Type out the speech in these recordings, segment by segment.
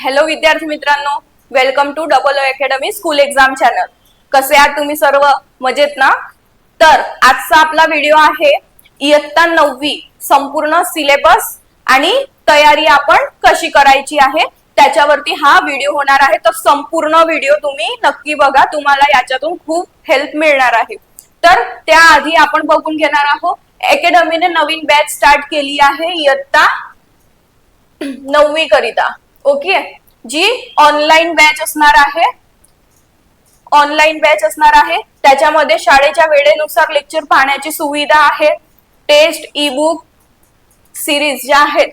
Hello विद्यार्थी मित्रांनो. Welcome to double O academy school exam channel कसे आहात तुम्ही सर्व? मजेत ना? तर आजचा आपला व्हिडिओ आहे इयत्ता नववी संपूर्ण सिलेबस आणि तयारी आपण कशी करायची आहे त्याच्यावरती हा व्हिडिओ होणार आहे. तर संपूर्ण व्हिडिओ तुम्ही नक्की बघा. तुम्हाला याच्यातून खूप हेल्प मिळणार आहे. तर त्याआधी आपण बघून घेणार आहोत. अकॅडमीने नवीन बॅच स्टार्ट केली आहे इयत्ता नववी करिता. ओके जी ऑनलाईन बॅच असणार आहे ऑनलाईन बॅच असणार आहे. त्याच्यामध्ये शाळेच्या वेळेनुसार लेक्चर पाहण्याची सुविधा आहे. टेस्ट ई बुक सिरीज ज्या आहेत.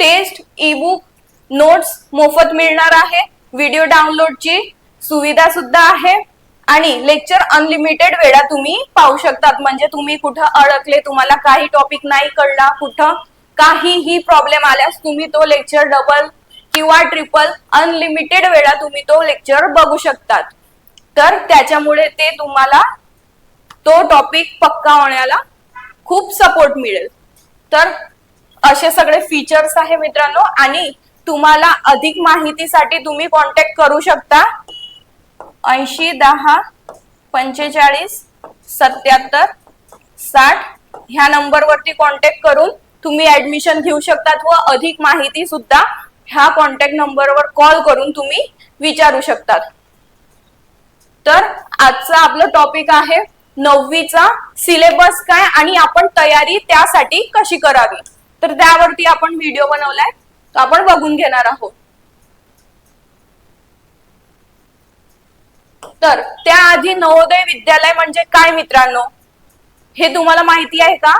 टेस्ट ई बुक नोट्स मोफत मिळणार आहे. व्हिडिओ डाउनलोडची सुविधा सुद्धा आहे. आणि लेक्चर अनलिमिटेड वेळा तुम्ही पाहू शकतात. म्हणजे तुम्ही कुठं अडकले तुम्हाला काही टॉपिक नाही कळला कुठं काहीही प्रॉब्लेम आल्यास तुम्ही तो लेक्चर डबल किंवा ट्रिपल अनलिमिटेड वेळा तुम्ही तो लेक्चर बघू शकतात. तर त्याच्यामुळे ते तुम्हाला तो टॉपिक पक्का होण्याला खूप सपोर्ट मिळेल. तर असे सगळे फीचर्स आहे मित्रांनो आणि तुम्हाला अधिक माहितीसाठी तुम्ही कॉन्टॅक्ट करू शकता. ऐंशी दहा पंचेचाळीस सत्याहत्तर साठ ह्या नंबरवरती कॉन्टॅक्ट करून तुम्ही ऍडमिशन घेऊ शकतात व अधिक माहिती सुद्धा ह्या कॉन्टॅक्ट नंबरवर कॉल करून तुम्ही विचारू शकतात. तर आजचा आपलं टॉपिक आहे नववीचा सिलेबस काय आणि आपण तयारी त्यासाठी कशी करावी? तर त्यावरती आपण व्हिडिओ बनवलाय तो आपण बघून घेणार आहोत. तर त्याआधी नवोदय विद्यालय म्हणजे काय मित्रांनो? हे तुम्हाला माहिती आहे का?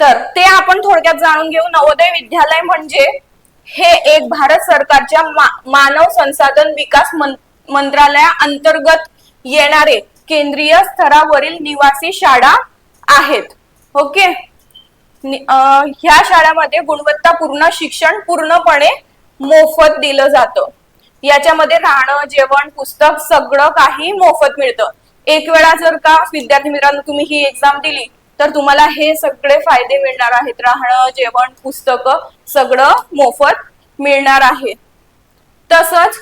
तर ते आपण थोडक्यात जाणून घेऊ. नवोदय विद्यालय म्हणजे हे एक भारत सरकारच्या मा- मानव संसाधन विकास मं- मंत्रालया अंतर्गत येणारे केंद्रीय स्तरावरील निवासी शाळा आहेत. ओके? ह्या शाळामध्ये गुणवत्तापूर्ण शिक्षण पूर्णपणे मोफत दिलं जातं. याच्यामध्ये राहणं जेवण पुस्तक सगळं काही मोफत मिळतं. एक वेळा जर का विद्यार्थी मित्रांनो तुम्ही ही एक्झाम दिली तर तुम्हाला हे सगळे फायदे मिळणार आहेत. राहणं जेवण पुस्तकं सगळं मोफत मिळणार आहे. तसंच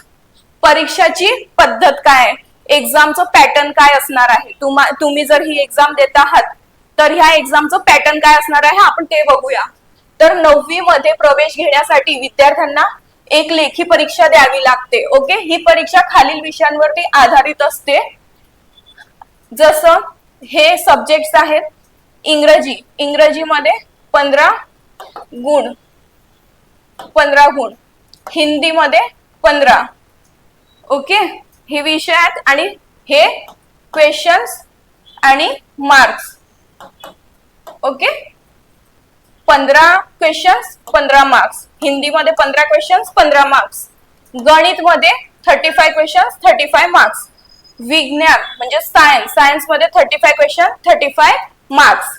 परीक्षाची पद्धत काय? आहे एक्झामचं पॅटर्न काय असणार आहे? तुम्हा तुम्ही जर ही एक्झाम देत आहात तर ह्या एक्झामचं पॅटर्न काय असणार आहे? आपण ते बघूया. तर नववी मध्ये प्रवेश घेण्यासाठी विद्यार्थ्यांना एक लेखी परीक्षा द्यावी लागते. ओके? ही परीक्षा खालील विषयांवरती आधारित असते. जसं हे सब्जेक्ट्स आहेत इंग्रजी इंग्रजीमध्ये पंधरा गुण पंधरा गुण. हिंदीमध्ये पंधरा. ओके हे विषय आहेत आणि हे क्वेश्चन्स आणि मार्क्स ओके पंधरा क्वेश्चन्स पंधरा मार्क्स हिंदीमध्ये पंधरा क्वेश्चन्स पंधरा marks गणितमध्ये thirty five questions thirty five marks विज्ञान म्हणजे सायन्स सायन्समध्ये thirty five question thirty five marks.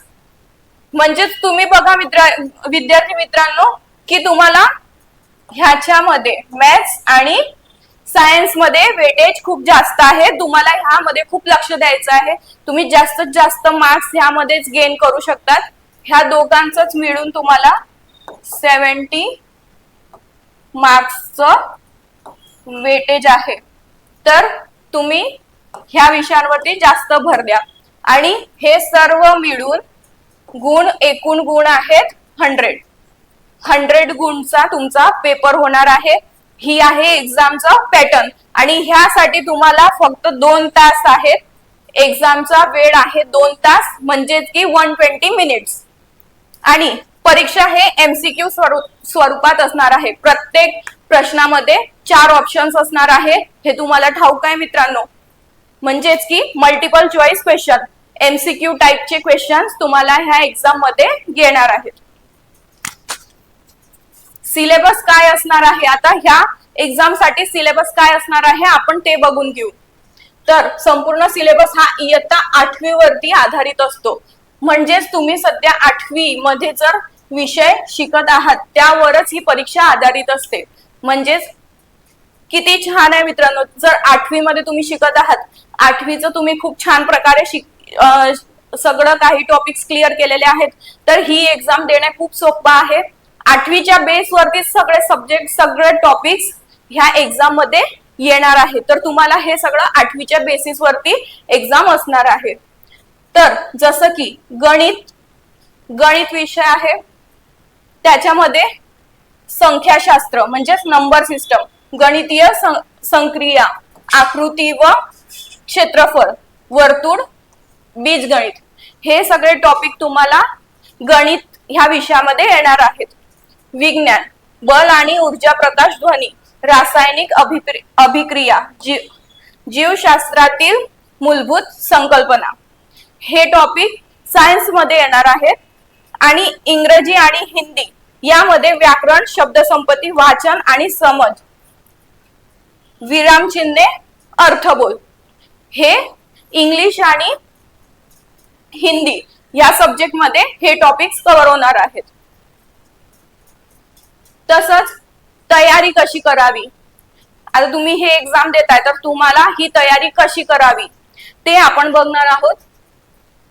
म्हणजेच तुम्ही बघा मित्र विद्यार्थी मित्रांनो की तुम्हाला ह्याच्यामध्ये मॅथ्स आणि सायन्समध्ये वेटेज खूप जास्त आहे. तुम्हाला ह्यामध्ये खूप लक्ष द्यायचं आहे. तुम्ही जास्तीत जास्त मार्क्स ह्यामध्येच गेन करू शकतात. ह्या दोघांच मिळून तुम्हाला सेवन्टी मार्क्सचं वेटेज आहे. तर तुम्ही ह्या विषयांवरती जास्त भर द्या. आणि हे सर्व मिळून गुण एकूण गुण आहेत हंड्रेड हंड्रेड गुणचा तुमचा पेपर होणार आहे. ही आहे एक्झामचा पॅटर्न आणि ह्यासाठी तुम्हाला फक्त दोन तास आहेत. एक्झामचा वेळ आहे दोन तास म्हणजेच की वन ट्वेंटी मिनिट्स आणि परीक्षा हे एमसीक्यू स्वरूपात असणार आहे. प्रत्येक प्रश्नामध्ये चार ऑप्शन्स असणार आहे. हे तुम्हाला ठाऊक आहे मित्रांनो. म्हणजेच की मल्टिपल चॉईस क्वेश्चन एमसीक्यू टाइपचे क्वेश्चन्स तुम्हाला ह्या एक्झाममध्ये येणार आहेत. सिलेबस काय असणार आहे? आता ह्या एक्झामसाठी सिलेबस काय असणार आहे? आपण ते बघून घेऊ. तर संपूर्ण सिलेबस हा इयत्ता आठवी वरती आधारित असतो. म्हणजेच तुम्ही सध्या आठवी मध्ये जर विषय शिकत आहात त्यावरच ही परीक्षा आधारित असते. म्हणजेच किती छान आहे मित्रांनो जर आठवी मध्ये तुम्ही शिकत आहात आठवीचं तुम्ही खूप छान प्रकारे शिक सगळं काही टॉपिक्स क्लिअर केलेले आहेत. तर ही एक्झाम देणे खूप सोपं आहे. आठवीच्या बेसवरती सगळे सब्जेक्ट सगळे टॉपिक्स ह्या एक्झाममध्ये येणार आहे तर तुम्हाला हे सगळं आठवीच्या बेसिस वरती एक्झाम असणार आहे. तर जसं की गणित गणित विषय आहे. त्याच्यामध्ये संख्याशास्त्र म्हणजेच नंबर सिस्टम गणितीय सं- संक्रिया आकृती व क्षेत्रफळ वर्तुळ बीजगणित. हे सगळे टॉपिक तुम्हाला गणित ह्या विषयामध्ये येणार आहेत. विज्ञान बल आणि ऊर्जा प्रकाश ध्वनी रासायनिक अभिक्रिया जीव जीवशास्त्रातील मूलभूत संकल्पना. हे टॉपिक सायन्समध्ये येणार आहेत आणि इंग्रजी आणि हिंदी यामध्ये व्याकरण शब्दसंपत्ती वाचन आणि समज. विरामचिन्हे अर्थबोध हे इंग्लिश आणि हिंदी या सब्जेक्टमध्ये हे टॉपिक्स कव्हर होणार आहेत. तसंच तयारी कशी करावी? आता तुम्ही हे एक्झाम देताय तर तुम्हाला ही तयारी कशी करावी? ते आपण बघणार आहोत.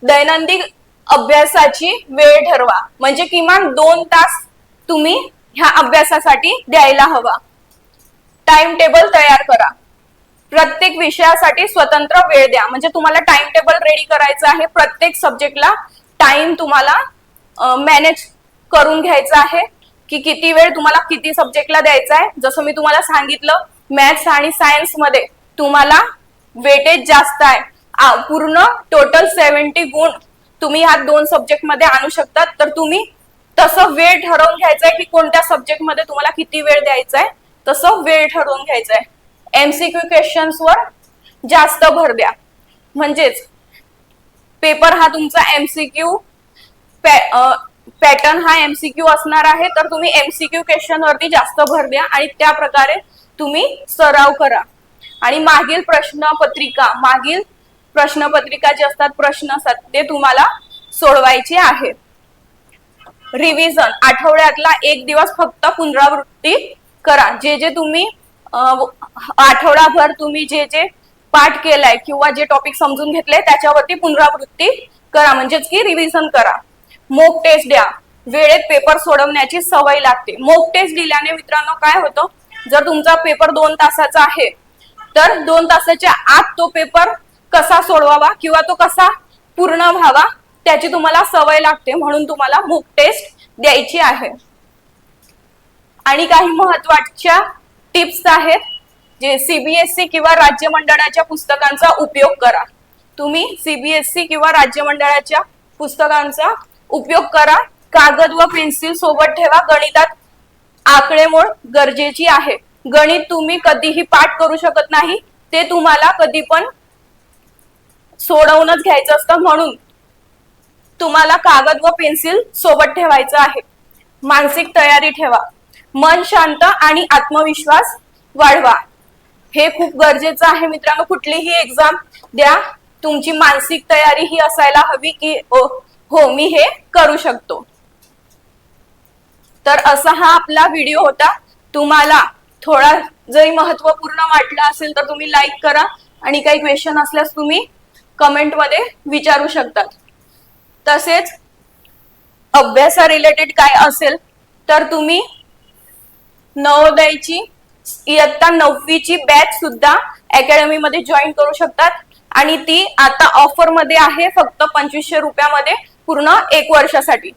दैनंदिन अभ्यासाची वेळ ठरवा. म्हणजे किमान दोन तास तुम्ही ह्या अभ्यासासाठी द्यायला हवा. टाइम टेबल तयार करा. प्रत्येक विषयासाठी स्वतंत्र वेळ द्या. म्हणजे तुम्हाला टाइम टेबल रेडी करायचं आहे. प्रत्येक सब्जेक्टला टाइम तुम्हाला मॅनेज करून घ्यायचा आहे. की किती वेळ तुम्हाला किती सब्जेक्टला द्यायचा आहे. जसं मी तुम्हाला सांगितलं मॅथ्स आणि सायन्समध्ये तुम्हाला वेटेज जास्त आहे. पूर्ण टोटल सेव्हन्टी गुण तुम्ही ह्या दोन सब्जेक्टमध्ये आणू शकतात. तर तुम्ही तसं वेळ ठरवून घ्यायचा आहे की कोणत्या सब्जेक्टमध्ये तुम्हाला किती वेळ द्यायचा आहे तसं वेळ ठरवून घ्यायचा आहे एमसीक्यू क्वेश्चन्स वर जास्त भर द्या. म्हणजेच पेपर हा तुमचा एमसीक्यू पॅटर्न हा एमसीक्यू असणार आहे तर तुम्ही एमसीक्यू क्वेश्चन वरती जास्त भर द्या आणि त्या प्रकारे तुम्ही सराव करा. आणि मागील प्रश्नपत्रिका मागील प्रश्नपत्रिका जे असतात प्रश्न असतात ते तुम्हाला सोडवायचे आहे. रिव्हिजन आठवड्यातला एक दिवस फक्त पुनरावृत्ती करा. जे जे तुम्ही आठवडाभर तुम्ही जे जे पाठ केलाय किंवा जे टॉपिक समजून घेतले त्याच्यावरती पुनरावृत्ती करा. म्हणजेच की रिव्हिजन करा. मोक टेस्ट द्या. वेळेत पेपर सोडवण्याची सवय लागते. मोक टेस्ट दिल्याने मित्रांनो काय होतं? जर तुमचा पेपर दोन तासाचा आहे तर दोन तासाच्या आत तो पेपर कसा सोडवावा किंवा तो कसा पूर्ण व्हावा त्याची तुम्हाला सवय लागते. म्हणून तुम्हाला मूक टेस्ट द्यायची आहे. आणि काही महत्त्वाच्या टिप्स आहेत जे सीबीएसई किंवा राज्य मंडळाच्या पुस्तकांचा उपयोग करा. तुम्ही सीबीएसई किंवा राज्य मंडळाच्या पुस्तकांचा उपयोग करा. कागद व पेन्सिल सोबत ठेवा. गणितात आकडेमोड गरजेची आहे. गणित तुम्ही कधीही पाठ करू शकत नाही. ते तुम्हाला कधी पण सोडवूनच घ्यायचं असतं. म्हणून तुम्हाला कागद व पेन्सिल सोबत ठेवायचं आहे. मानसिक तयारी ठेवा. मन शांत आणि आत्मविश्वास वाढवा. हे खूप गरजेचं आहे मित्रांनो. कुठलीही एक्झाम द्या. तुमची मानसिक तयारी ही असायला हवी की ओ हो मी हे करू शकतो. तर असा हा आपला व्हिडिओ होता. तुम्हाला थोडा जरी महत्त्वपूर्ण वाटला असेल तर तुम्ही लाईक करा. आणि काही क्वेश्चन असल्यास तुम्ही कमेंटमध्ये विचारू शकतात. तसेच अभ्यासा रिलेटेड काय असेल तर तुम्ही नवोदयची इयत्ता नववीची बॅच सुद्धा अकॅडमी मध्ये जॉईन करू शकतात. आणि ती आता ऑफरमध्ये आहे फक्त पंचवीसशे रुपयामध्ये पूर्ण एक वर्षासाठी.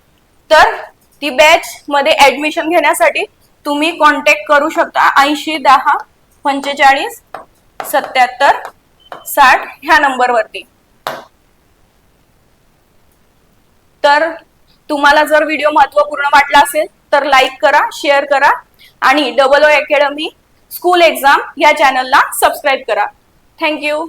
तर ती बॅच मध्ये ऍडमिशन घेण्यासाठी तुम्ही कॉन्टॅक्ट करू शकता ऐंशी दहा पंचेचाळीस सत्याहत्तर साठ ह्या नंबरवरती. तर तुम्हाला जर व्हिडिओ महत्त्वपूर्ण वाटला असेल तर लाईक करा शेअर करा आणि double O academy school exam या चॅनलला सबस्क्राईब करा. थँक्यू